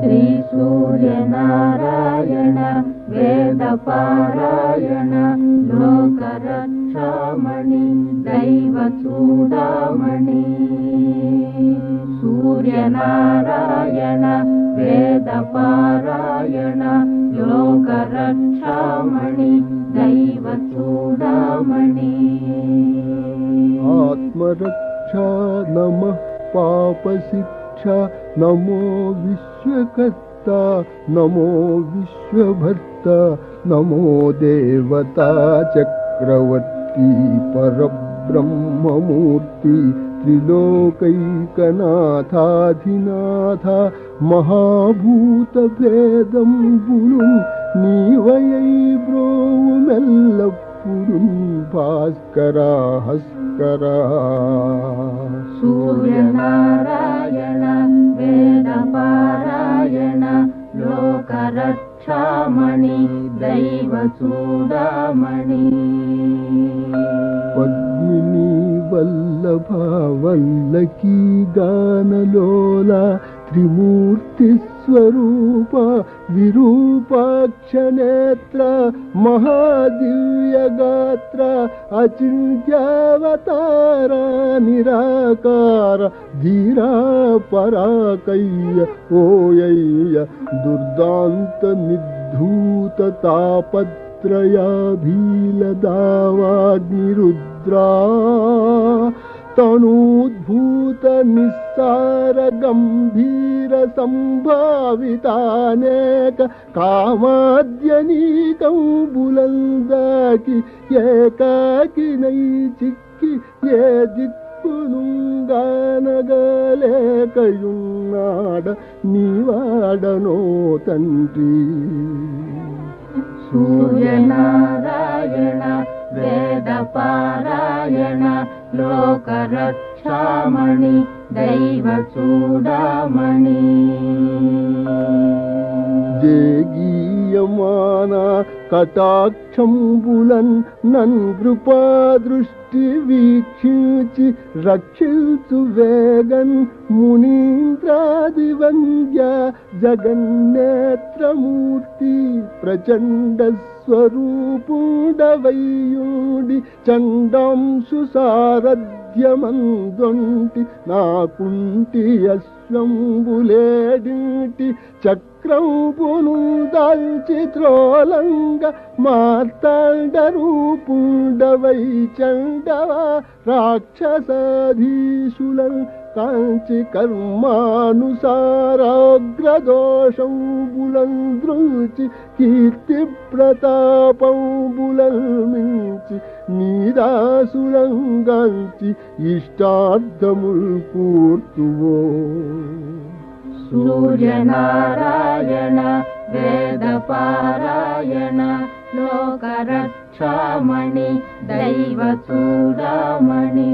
श्रीसूर्यनारायण वेदपारायण लोकरक्षामणि दैवचूडामणि सूर्यनारायण वेदपारायण लोकरक्षामणि दैवचूडामणि आत्मरक्षा नमः पापसि नमो विश्वकर्ता नमो विश्वभर्ता नमो देवता चक्रवर्ती परब्रह्ममूर्ति त्रिलोकैकनाथाधिनाथ महाभूतभेदं पुरुं नी वयै भास्करा हस्करा सूर्यनारायण वेदपारायण लोकरक्षामणि दैवचूडामणि। पद्मिनी वल्लभा वल्लकी गानलोला त्रिमूर्तिस्वरूप विरूपाक्षनेत्र महादिव्यगात्र अचिन्त्यावतारा निराकार धीरा पराकय्य ओयय्य दुर्दान्तनिद्धूततापत्रयाभीलदावाग्निरुद्रा తనూద్భూత నిస్సార గంభీర సంభావితానేక కామాద్యనీకం బులందాకి ఏకాకి నై చిక్కి ఏ దిక్కునుగానగలేకయున్నాడ నీవాడనో తండ్రి సూర్యనారాయణ वेदपारायण लोकरक्षामणि देवचोडामणि गीयमाना कटाक्षम्बुलन् नृपादृष्ट దృష్టి వీక్షించి రక్షించు వేగన్ మునీంద్రాది వంద్య జగన్నేత్రమూర్తి ప్రచండ స్వరూపుడవయ్యుడి చండాంశు సారథ్యమందొంటి నాకుంటి అశ్వంబులేడింటి చక్రంపును దాల్చి త్రోలంగ మార్తాండ చండ చండవ రాక్షసాధీశులం కాంచి కర్మానుసారాగ్రదోషంబులం దృచి కీర్తి ప్రతాపంబులం మించి నీదాసులం గాంచి ఇష్టార్థముల్ కూర్తువో సూర్యనారాయణ వేదపారాయణ లోకరత్ దైవ చూడమణి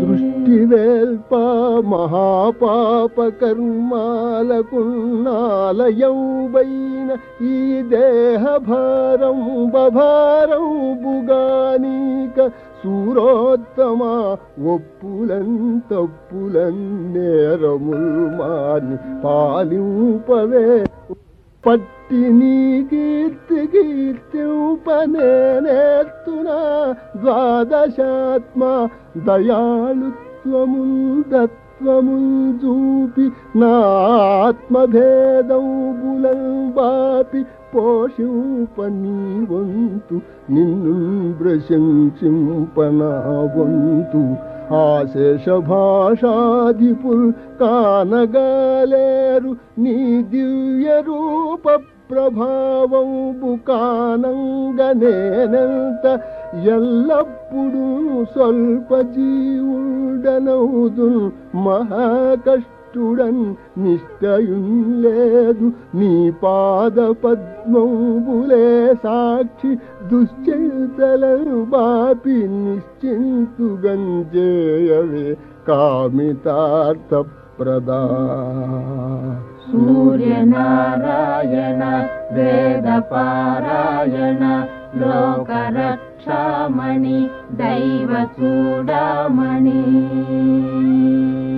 దృష్టి వేల్ప మహాపాప కర్మాలకున్నాలయౌబైన ఈ దేహ భారం బభారం బుగానీక సూరోత్తమ ఒప్పులన్ తప్పులన్ నేరముల్ మాని పాలింపవే. పట్టి నీ కీర్తి కీర్తింపనేనేత్తునా ద్వాదశాత్మ దయాళుత్వము దత్వము చూపి నా ఆత్మభేదం బాపి పోషింపనీ వంతు నిన్ను ప్రశంసింపనా వంతు ఆశేష భాషాధిపుల్ కానగాలేరు నీ దివ్య రూప ప్రభావం బుకానంగనేనంత ఎల్లప్పుడూ స్వల్ప జీవుడనవుదు మహాకష్టుడన్ నిష్టయుం లేదు నీ పాద పద్మంబులే సాక్షి దుశ్చింతలను బాపి నిశ్చింతుగంజేయవే కామితార్థ ప్రదా वेदपारायण लोकरक्षामणि दैवचूडामणि।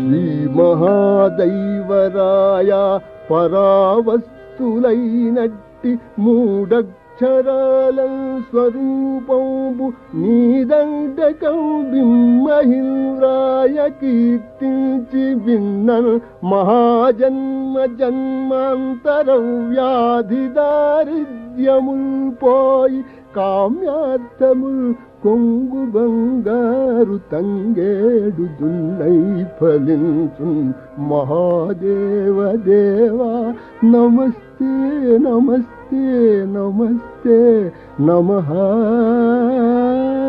श्रीमहादैवराया परावस्तुलैनट्टि मूढ అక్షరాలం స్వరూపంబు నీదండకం బిమ్మహింద్రాయ కీర్తించి విన్నను మహాజన్మ జన్మాంతరం వ్యాధి దారిద్ర్యముల్ పోయి కామ్యార్థముల్ కొంగు బంగారు తంగేడు దున్నై ఫలించు మహాదేవ దేవా నమస్తే నమస్తే Namaste, Namah. Namaste.